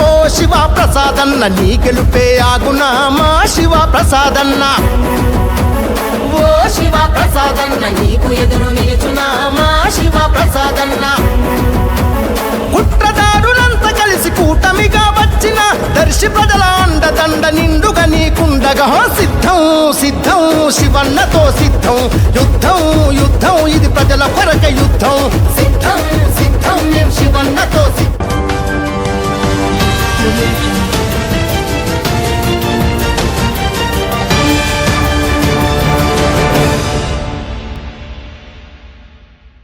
ఓ శివ ప్రసాదన్న నీ గెలుపే ఆగునా మా శివ ప్రసాదన్న. ఓ శివ ప్రసాదన్న నీకు ఎదురు నిలుచునా మా శివ ప్రసాదన్న. కుట్రదారులంతా కలిసి కూటమిగా వచ్చిన దర్శి ప్రజల అండదండ నిండుగా నీకుండగా సిద్ధం సిద్ధం శివన్నతో సిద్ధం యుద్ధం యుద్ధం ఇది ప్రజల కొరక యుద్ధం.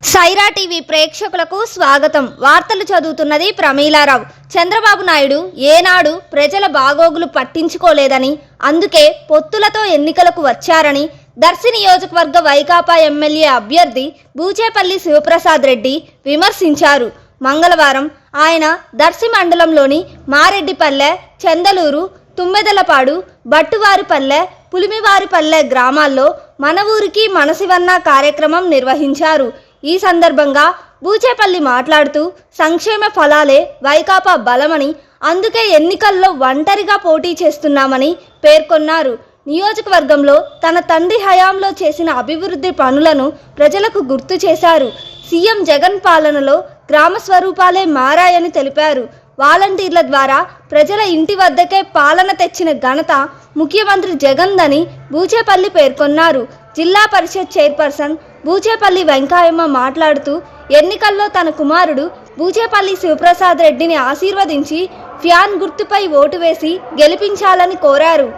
సైరా టీవీ ప్రేక్షకులకు స్వాగతం. వార్తలు చదువుతున్నది ప్రమీలారావు. చంద్రబాబు నాయుడు ఏనాడు ప్రజల బాగోగులు పట్టించుకోలేదని అందుకే పొత్తులతో ఎన్నికలకు వచ్చారని దర్శి నియోజకవర్గ వైకాపా ఎమ్మెల్యే అభ్యర్థి బూచేపల్లి శివప్రసాద్ రెడ్డి విమర్శించారు. మంగళవారం ఆయన దర్శి మండలంలోని మారెడ్డిపల్లె చందలూరు తుమ్మెదలపాడు బట్టువారిపల్లె పులిమివారిపల్లె గ్రామాల్లో మన ఊరికి మనసివన్న కార్యక్రమం నిర్వహించారు. ఈ సందర్భంగా బూచేపల్లి మాట్లాడుతూ సంక్షేమ ఫలాలే వైకాపా బలమని అందుకే ఎన్నికల్లో ఒంటరిగా పోటీ చేస్తున్నామని పేర్కొన్నారు. నియోజకవర్గంలో తన తండ్రి హయాంలో చేసిన అభివృద్ధి పనులను ప్రజలకు గుర్తు చేశారు. సీఎం జగన్ పాలనలో గ్రామ స్వరూపాలే మారాయని తెలిపారు. వాలంటీర్ల ద్వారా ప్రజల ఇంటి వద్దకే పాలన తెచ్చిన ఘనత ముఖ్యమంత్రి జగన్దని బూచేపల్లి పేర్కొన్నారు. జిల్లా పరిషత్ చైర్పర్సన్ బూచేపల్లి వెంకాయమ్మ మాట్లాడుతూ ఎన్నికల్లో తన కుమారుడు బూచేపల్లి శివప్రసాద్ రెడ్డిని ఆశీర్వదించి ఫ్యాన్ గుర్తుపై ఓటు వేసి గెలిపించాలని కోరారు.